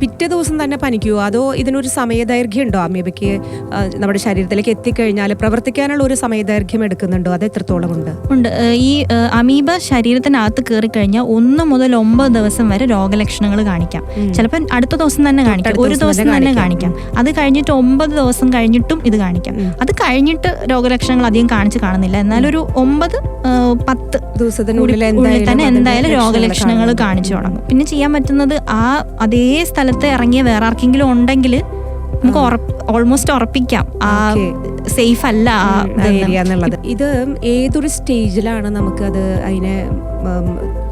പിറ്റേ ദിവസം തന്നെ പനിക്കുവോ? അതോ ഇതിനൊരു സമയദൈർഘ്യം ഉണ്ടോ അമീബയ്ക്ക് നമ്മുടെ ശരീരത്തിലേക്ക് എത്തിക്കഴിഞ്ഞാൽ പ്രവർത്തിക്കാനുള്ള ഒരു സമയദൈർഘ്യം എടുക്കുന്നുണ്ടോ? അത് എത്രത്തോളം ഉണ്ട്? ഉണ്ട്. ഈ അമീബ ശരീരത്തിനകത്ത് കയറി കഴിഞ്ഞാൽ ഒന്ന് മുതൽ ഒമ്പത് ദിവസം വരെ രോഗലക്ഷണങ്ങൾ കാണിക്കാം. ചിലപ്പോൾ അടുത്ത ദിവസം തന്നെ കാണിക്കാം. ഒരു ദിവസം തന്നെ കാണിക്കാം. അത് കഴിഞ്ഞിട്ട് ഒമ്പത് ദിവസം കഴിഞ്ഞിട്ടും ഇത് കാണിക്കാം. അത് കഴിഞ്ഞിട്ട് രോഗലക്ഷണങ്ങൾ അധികം കാണിച്ച് കാണുന്നില്ല. എന്നാലും ഒരു ഒമ്പത് പത്ത് ദിവസത്തിനുള്ളിൽ എന്തായാലും തന്നെ എന്തായാലും രോഗലക്ഷണങ്ങൾ കാണിച്ചു തുടങ്ങും. പിന്നെ ചെയ്യാൻ പറ്റുന്നത് ആ അതേ സ്ഥലത്ത് ഇറങ്ങിയ വേറെ ആർക്കെങ്കിലും ഉണ്ടെങ്കിൽ നമുക്ക് ഓൾമോസ്റ്റ് ഉറപ്പിക്കാം. ആ സേഫ് അല്ല ആ. ഏരിയ എന്നുള്ളത്. ഇത് ഏതൊരു സ്റ്റേജിലാണ് നമുക്ക് അത് അതിനെ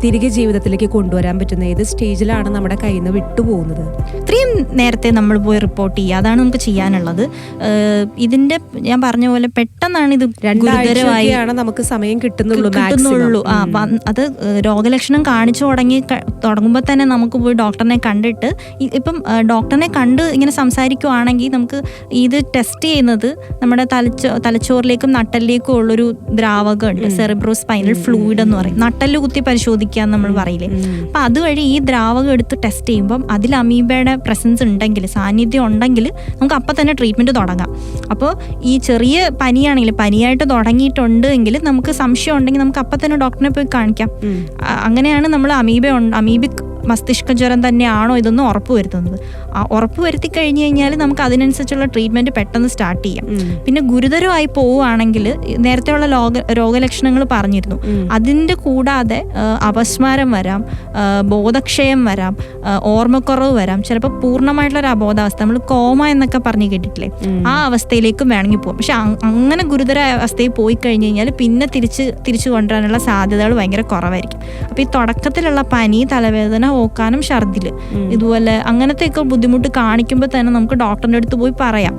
തിരികെ ജീവിതത്തിലേക്ക് കൊണ്ടുവരാൻ പറ്റുന്ന ഏത് സ്റ്റേജിലാണ് നമ്മുടെ കയ്യിൽ നിന്ന് വിട്ടുപോകുന്നത്? ഇത്രയും നേരത്തെ നമ്മൾ പോയി റിപ്പോർട്ട് ചെയ്യുക. അതാണ് നമുക്ക് ചെയ്യാനുള്ളത്. ഇതിന്റെ ഞാൻ പറഞ്ഞ പോലെ പെട്ടെന്നാണ് ഇത് ഗുരുതരമായി നമുക്ക് സമയം കിട്ടുന്നുള്ളൂ ആ അത് രോഗലക്ഷണം കാണിച്ചു തുടങ്ങി തുടങ്ങുമ്പോൾ തന്നെ നമുക്ക് പോയി ഡോക്ടറിനെ കണ്ടിട്ട് ഇപ്പം ഡോക്ടറിനെ കണ്ട് ഇങ്ങനെ സംസാരിക്കുവാണെങ്കിൽ നമുക്ക് ഇത് ടെസ്റ്റ് ചെയ്യുന്നത് നമ്മുടെ തലച്ചോ തലച്ചോറിലേക്കും നട്ടലിലേക്കും ഉള്ളൊരു ദ്രാവകമുണ്ട്. സെറിബ്രോ സ്പൈനൽ ഫ്ലൂയിഡ് എന്ന് പറയും. നട്ടൽ കുത്തി പരിശോധിക്കുക എന്ന് നമ്മൾ പറയില്ലേ. അപ്പൊ അതുവഴി ഈ ദ്രാവകം എടുത്ത് ടെസ്റ്റ് ചെയ്യുമ്പം അതിൽ അമീബയുടെ പ്രസൻസ് ഉണ്ടെങ്കിൽ സാന്നിധ്യം ഉണ്ടെങ്കിൽ നമുക്ക് അപ്പം തന്നെ ട്രീറ്റ്മെന്റ് തുടങ്ങാം. അപ്പോൾ ഈ ചെറിയ പനിയാണെങ്കിൽ പനിയായിട്ട് തുടങ്ങിയിട്ടുണ്ട് എങ്കിൽ നമുക്ക് സംശയം ഉണ്ടെങ്കിൽ നമുക്ക് അപ്പം തന്നെ ഡോക്ടറിനെ പോയി കാണിക്കാം. അങ്ങനെയാണ് നമ്മൾ അമീബ അമീബിക് മസ്തിഷ്ക ജ്വരം തന്നെയാണോ ഇതൊന്നും ഉറപ്പ് വരുത്തുന്നത്. ആ ഉറപ്പ് വരുത്തി കഴിഞ്ഞു കഴിഞ്ഞാൽ നമുക്ക് അതിനനുസരിച്ചുള്ള ട്രീറ്റ്മെന്റ് പെട്ടെന്ന് സ്റ്റാർട്ട് ചെയ്യാം. പിന്നെ ഗുരുതരമായി പോവുകയാണെങ്കിൽ നേരത്തെയുള്ള ലോക രോഗലക്ഷണങ്ങൾ പറഞ്ഞിരുന്നു. അതിന്റെ കൂടാതെ അപസ്മാരം വരാം ബോധക്ഷയം വരാം ഓർമ്മക്കുറവ് വരാം. ചിലപ്പോൾ പൂർണമായിട്ടുള്ള ഒരു അബോധാവസ്ഥ നമ്മൾ കോമ എന്നൊക്കെ പറഞ്ഞു കേട്ടിട്ടില്ലേ? ആ അവസ്ഥയിലേക്കും വേണമെങ്കിൽ പോകും പക്ഷെ അങ്ങനെ ഗുരുതര അവസ്ഥയിൽ പോയി കഴിഞ്ഞ് കഴിഞ്ഞാൽ പിന്നെ തിരിച്ച് തിരിച്ചു കൊണ്ടുവരാനുള്ള സാധ്യതകൾ ഭയങ്കര കുറവായിരിക്കും. അപ്പോൾ ഈ തുടക്കത്തിലുള്ള പനി തലവേദന ഓക്കാനം ഛർദിൽ ഇതുപോലെ അങ്ങനത്തെയൊക്കെ ബുദ്ധിമുട്ട് കാണിക്കുമ്പോൾ തന്നെ നമുക്ക് ഡോക്ടറിന്റെ അടുത്ത് പോയി പറയാം.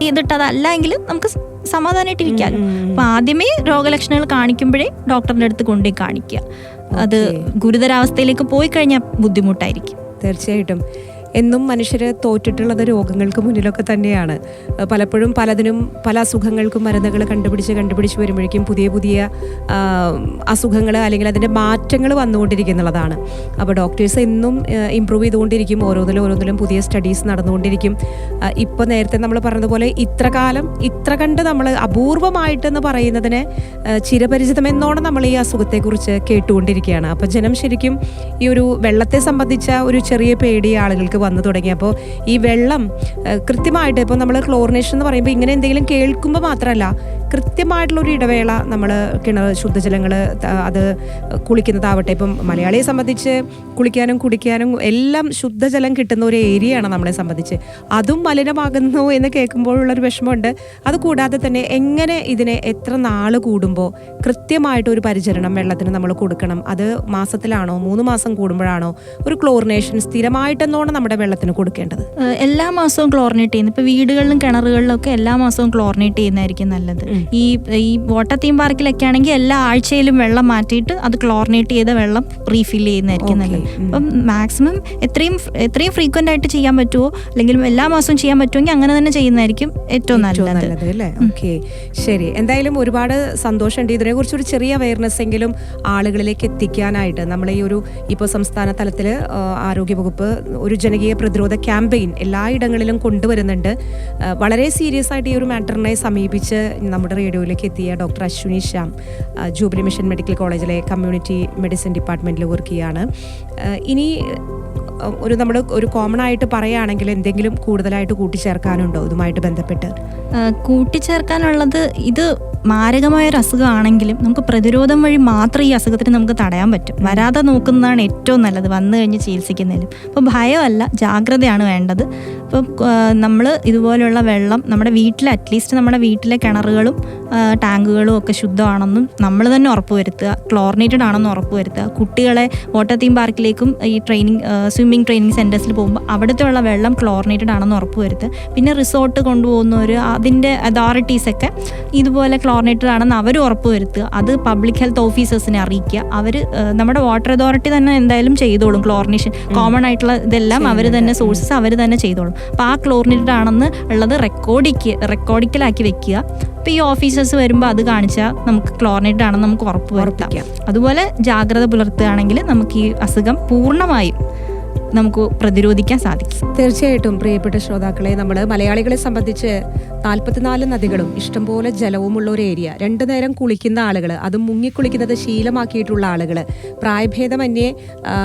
ചെയ്തിട്ട് അതല്ല എങ്കിൽ നമുക്ക് സമാധാനമായിട്ടിരിക്കാം സമാധാനമായിട്ട് അപ്പൊ ആദ്യമേ രോഗലക്ഷണങ്ങൾ കാണിക്കുമ്പോഴേ ഡോക്ടറിന്റെ അടുത്ത് കൊണ്ടുപോയി കാണിക്കുക അത് ഗുരുതരാവസ്ഥയിലേക്ക് പോയി കഴിഞ്ഞാൽ ബുദ്ധിമുട്ടായിരിക്കും. തീർച്ചയായിട്ടും. എന്നും മനുഷ്യർ തോറ്റിട്ടുള്ളത് രോഗങ്ങൾക്ക് മുന്നിലൊക്കെ തന്നെയാണ്. പലപ്പോഴും പലതിനും പല അസുഖങ്ങൾക്കും മരുന്നുകൾ കണ്ടുപിടിച്ച് കണ്ടുപിടിച്ച് വരുമ്പോഴേക്കും പുതിയ പുതിയ അസുഖങ്ങൾ അല്ലെങ്കിൽ അതിന്റെ മാറ്റങ്ങൾ വന്നുകൊണ്ടിരിക്കുന്നുള്ളതാണ് അപ്പോൾ ഡോക്ടേഴ്സ് എന്നും ഇമ്പ്രൂവ് ചെയ്തുകൊണ്ടിരിക്കും. ഓരോന്നിലും ഓരോന്നിലും പുതിയ സ്റ്റഡീസ് നടന്നുകൊണ്ടിരിക്കും. ഇപ്പോൾ നേരത്തെ നമ്മൾ പറഞ്ഞതുപോലെ ഇത്ര കാലം ഇത്ര കണ്ട് നമ്മൾ അപൂർവമായിട്ടെന്ന് പറയുന്നതിന് ചിരപരിചിതമെന്നോണം നമ്മൾ ഈ അസുഖത്തെക്കുറിച്ച് കേട്ടുകൊണ്ടിരിക്കുകയാണ്. അപ്പോൾ ജനം ശരിക്കും ഈ ഒരു വെള്ളത്തെ സംബന്ധിച്ച ഒരു ചെറിയ പേടി ആളുകൾക്ക് ജീവിതത്തിലേക്ക് വന്നു തുടങ്ങിയപ്പോൾ ഈ വെള്ളം കൃത്യമായിട്ട് ഇപ്പോൾ നമ്മൾ ക്ലോറിനേഷൻ എന്ന് പറയുമ്പോൾ ഇങ്ങനെ എന്തെങ്കിലും കേൾക്കുമ്പോൾ മാത്രമല്ല കൃത്യമായിട്ടുള്ളൊരു ഇടവേള നമ്മൾ കിണർ ശുദ്ധജലങ്ങൾ അത് കുളിക്കുന്നതാവട്ടെ. ഇപ്പം മലയാളിയെ സംബന്ധിച്ച് കുളിക്കാനും കുടിക്കാനും എല്ലാം ശുദ്ധജലം കിട്ടുന്ന ഒരു ഏരിയയാണ് നമ്മളെ സംബന്ധിച്ച്. അതും മലിനമാകുന്നു എന്ന് കേൾക്കുമ്പോഴുള്ളൊരു വിഷമമുണ്ട്. അതുകൂടാതെ തന്നെ എങ്ങനെ ഇതിനെ എത്ര നാൾ കൂടുമ്പോൾ കൃത്യമായിട്ട് ഒരു പരിചരണം വെള്ളത്തിന് നമ്മൾ കൊടുക്കണം. അത് മാസത്തിലാണോ മൂന്ന് മാസം കൂടുമ്പോഴാണോ ഒരു ക്ലോറിനേഷൻ സ്ഥിരമായിട്ടെന്നോണം നമ്മുടെ വെള്ളത്തിന് കൊടുക്കേണ്ടത്? എല്ലാ മാസവും ക്ലോറിനേറ്റ് ചെയ്യുന്നു ഇപ്പൊ വീടുകളിലും കിണറുകളിലും ഒക്കെ എല്ലാ മാസവും ക്ലോറിനേറ്റ് ചെയ്യുന്നതായിരിക്കും നല്ലത്. ഈ ഈ വാട്ടർ തീം പാർക്കിലൊക്കെ ആണെങ്കിൽ എല്ലാ ആഴ്ചയിലും വെള്ളം മാറ്റിയിട്ട് അത് ക്ലോറിനേറ്റ് ചെയ്ത വെള്ളം റീഫിൽ ചെയ്യുന്നതായിരിക്കും. നല്ലത്. അപ്പം മാക്സിമം എത്രയും എത്രയും ഫ്രീക്വന്റ് ആയിട്ട് ചെയ്യാൻ പറ്റുമോ? അല്ലെങ്കിൽ എല്ലാ മാസവും ചെയ്യാൻ പറ്റുമെങ്കിൽ അങ്ങനെ തന്നെ ചെയ്യുന്നതായിരിക്കും ഏറ്റവും നല്ലത്. ഓക്കെ ശരി. എന്തായാലും ഒരുപാട് സന്തോഷമുണ്ട് ഇതിനെക്കുറിച്ച് ഒരു ചെറിയ അവയർനെസ് എങ്കിലും ആളുകളിലേക്ക് എത്തിക്കാനായിട്ട് നമ്മളെ ഈ ഒരു ഇപ്പോൾ സംസ്ഥാന തലത്തിൽ ആരോഗ്യവകുപ്പ് ഒരു ജനകീയ പ്രതിരോധ ക്യാമ്പയിൻ എല്ലായിടങ്ങളിലും കൊണ്ടുവരുന്നുണ്ട്. വളരെ സീരിയസ് ആയിട്ട് ഈ ഒരു മാറ്ററിനെ സമീപിച്ച് നമ്മുടെ റേഡിയോയിലേക്ക് എത്തിയ doctor Ashwini Shyam jubilee mission medical കോളേജിലെ കമ്മ്യൂണിറ്റി മെഡിസിൻ ഡിപ്പാർട്ട്മെന്റിൽ വർക്ക് ചെയ്യാണ് ആ, ഇനി ഒരു നമ്മൾ ഒരു കോമൺ ആയിട്ട് പറയുകയാണെങ്കിൽ എന്തെങ്കിലും കൂടുതലായിട്ട് കൂട്ടിച്ചേർക്കാനുണ്ടോ ഇതുമായിട്ട് ബന്ധപ്പെട്ട്? കൂട്ടിച്ചേർക്കാനുള്ളത് ഇത് മാരകമായ ഒരു അസുഖമാണെങ്കിലും നമുക്ക് പ്രതിരോധം വഴി മാത്രം ഈ അസുഖത്തിന് നമുക്ക് തടയാൻ പറ്റും. വരാതെ നോക്കുന്നതാണ് ഏറ്റവും നല്ലത് വന്നു കഴിഞ്ഞ് ചികിത്സിക്കുന്നതിലും. അപ്പോൾ ഭയമല്ല ജാഗ്രതയാണ് വേണ്ടത്. ഇപ്പം നമ്മൾ ഇതുപോലെയുള്ള വെള്ളം നമ്മുടെ വീട്ടിൽ അറ്റ്ലീസ്റ്റ് നമ്മുടെ വീട്ടിലെ കിണറുകളും ടാങ്കുകളും ഒക്കെ ശുദ്ധമാണെന്നും നമ്മൾ തന്നെ ഉറപ്പ് വരുത്തുക. ക്ലോറിനേറ്റഡ് ആണെന്ന് ഉറപ്പുവരുത്തുക കുട്ടികളെ വാട്ടർ തീം പാർക്കിലേക്കും ഈ ട്രെയിനിങ് സ്വിമ്മിംഗ് ട്രെയിനിങ് സെന്റേഴ്സിൽ പോകുമ്പോൾ അവിടുത്തെ ഉള്ള വെള്ളം ക്ലോറിനേറ്റഡ് ആണെന്ന് ഉറപ്പ് വരുത്തുക. പിന്നെ റിസോർട്ട് കൊണ്ടുപോകുന്നവർ അതിന്റെ അതോറിറ്റീസൊക്കെ ഇതുപോലെ ക്ലോറിനേറ്റഡ് ആണെന്ന് അവർ ഉറപ്പ് വരുത്തുക. അത് പബ്ലിക് ഹെൽത്ത് ഓഫീസേഴ്സിനെ അറിയിക്കുക. അവർ നമ്മുടെ വാട്ടർ അതോറിറ്റി തന്നെ എന്തായാലും ചെയ്തോളും. ക്ലോറിനേഷൻ കോമൺ ആയിട്ടുള്ള ഇതെല്ലാം അവർ തന്നെ സോഴ്സസ് അവർ തന്നെ ചെയ്തോളും. അപ്പോൾ ആ ക്ലോറിനേറ്റഡ് ആണെന്ന് ഉള്ളത് റെക്കോർഡിക്ക് റെക്കോർഡിക്കലാക്കി വെക്കുക. അപ്പോൾ ഈ ഓഫീസേഴ്സ് വരുമ്പോൾ അത് കാണിച്ചാൽ നമുക്ക് ക്ലോറിനേറ്റഡ് ആണെന്ന് നമുക്ക് ഉറപ്പ് വരുത്താം. അതുപോലെ ജാഗ്രത പുലർത്തുകയാണെങ്കിൽ നമുക്ക് ഈ അസുഖം പൂർണമായും നമുക്ക് പ്രതിരോധിക്കാൻ സാധിക്കും. തീർച്ചയായിട്ടും പ്രിയപ്പെട്ട ശ്രോതാക്കളെ നമ്മൾ മലയാളികളെ സംബന്ധിച്ച് നാൽപ്പത്തിനാല് നദികളും ഇഷ്ടംപോലെ ജലവുമുള്ള ഒരു ഏരിയ. രണ്ടു നേരം കുളിക്കുന്ന ആളുകൾ അതും മുങ്ങിക്കുളിക്കുന്നത് ശീലമാക്കിയിട്ടുള്ള ആളുകൾ പ്രായഭേദമന്യേ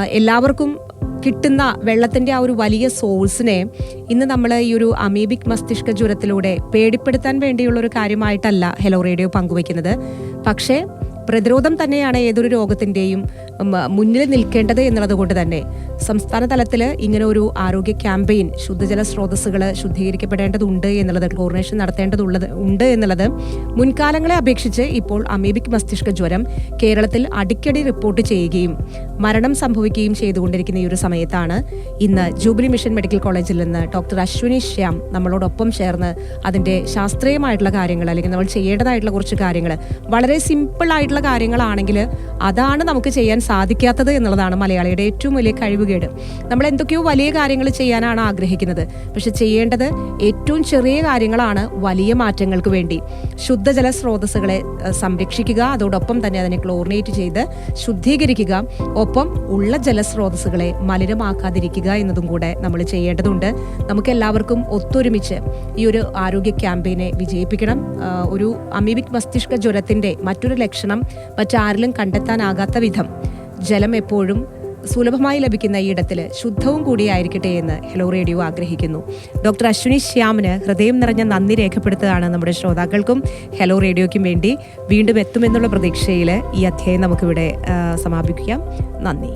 എല്ലാവർക്കും കിട്ടുന്ന വെള്ളത്തിന്റെ ആ ഒരു വലിയ സോഴ്സിനെ ഇന്ന് നമ്മൾ ഈ ഒരു അമീബിക് മസ്തിഷ്ക ജ്വരത്തിലൂടെ പേടിപ്പെടുത്താൻ വേണ്ടിയുള്ള ഒരു കാര്യമായിട്ടല്ല ഹെലോ റേഡിയോ പങ്കുവയ്ക്കുന്നത്. പക്ഷേ പ്രതിരോധം തന്നെയാണ് ഏതൊരു രോഗത്തിന്റെയും ഉം, മുന്നിൽ നിൽക്കേണ്ടത് എന്നുള്ളത് കൊണ്ട് തന്നെ സംസ്ഥാന തലത്തിൽ ഇങ്ങനെ ഒരു ആരോഗ്യ ക്യാമ്പയിൻ ശുദ്ധജല സ്രോതസ്സുകൾ ശുദ്ധീകരിക്കപ്പെടേണ്ടതുണ്ട് എന്നുള്ളത് ക്ലോറിനേഷൻ നടത്തേണ്ടതുള്ളത് ഉണ്ട് എന്നുള്ളത് മുൻകാലങ്ങളെ അപേക്ഷിച്ച് ഇപ്പോൾ അമീബിക് മസ്തിഷ്ക ജ്വരം കേരളത്തിൽ അടിക്കടി റിപ്പോർട്ട് ചെയ്യുകയും മരണം സംഭവിക്കുകയും ചെയ്തുകൊണ്ടിരിക്കുന്ന ഈ ഒരു സമയത്താണ് ഇന്ന് ജൂബിലി മിഷൻ മെഡിക്കൽ കോളേജിൽ നിന്ന് ഡോക്ടർ അശ്വിനി ശ്യാം നമ്മളോടൊപ്പം ചേർന്ന് അതിന്റെ ശാസ്ത്രീയമായിട്ടുള്ള കാര്യങ്ങൾ അല്ലെങ്കിൽ നമ്മൾ ചെയ്യേണ്ടതായിട്ടുള്ള കുറച്ച് കാര്യങ്ങൾ വളരെ സിമ്പിൾ ആയിട്ടുള്ള കാര്യങ്ങളാണെങ്കിൽ അതാണ് നമുക്ക് ചെയ്യാൻ സാധിക്കാത്തത് എന്നുള്ളതാണ് മലയാളിയുടെ ഏറ്റവും വലിയ കഴിവുകേട്. നമ്മൾ എന്തൊക്കെയോ വലിയ കാര്യങ്ങൾ ചെയ്യാനാണ് ആഗ്രഹിക്കുന്നത്. പക്ഷെ ചെയ്യേണ്ടത് ഏറ്റവും ചെറിയ കാര്യങ്ങളാണ് വലിയ മാറ്റങ്ങൾക്ക് വേണ്ടി. ശുദ്ധജല സ്രോതസ്സുകളെ സംരക്ഷിക്കുക അതോടൊപ്പം തന്നെ അതിനെ ക്ലോറിനേറ്റ് ചെയ്ത് ശുദ്ധീകരിക്കുക. ഒപ്പം ഉള്ള ജലസ്രോതസ്സുകളെ മലിനമാക്കാതിരിക്കുക എന്നതും കൂടെ നമ്മൾ ചെയ്യേണ്ടതുണ്ട്. നമുക്ക് എല്ലാവർക്കും ഒത്തൊരുമിച്ച് ഈ ഒരു ആരോഗ്യ ക്യാമ്പയിനെ വിജയിപ്പിക്കണം. ഒരു അമീബിക് മസ്തിഷ്ക ജ്വരത്തിന്റെ മറ്റൊരു ലക്ഷണം മറ്റാരിലും കണ്ടെത്താനാകാത്ത വിധം ജലം എപ്പോഴും സുലഭമായി ലഭിക്കുന്ന ഈ ഇടത്തിൽ ശുദ്ധവും കൂടിയായിരിക്കട്ടെ എന്ന് ഹെലോ റേഡിയോ ആഗ്രഹിക്കുന്നു. ഡോക്ടർ അശ്വിനി ശ്യാമിന് ഹൃദയം നിറഞ്ഞ നന്ദി രേഖപ്പെടുത്തുകയാണ് നമ്മുടെ ശ്രോതാക്കൾക്കും ഹെലോ റേഡിയോയ്ക്കും വേണ്ടി വീണ്ടും എത്തുമെന്നുള്ള പ്രതീക്ഷയിൽ ഈ അധ്യായം നമുക്കിവിടെ സമാപിക്കാം നന്ദി.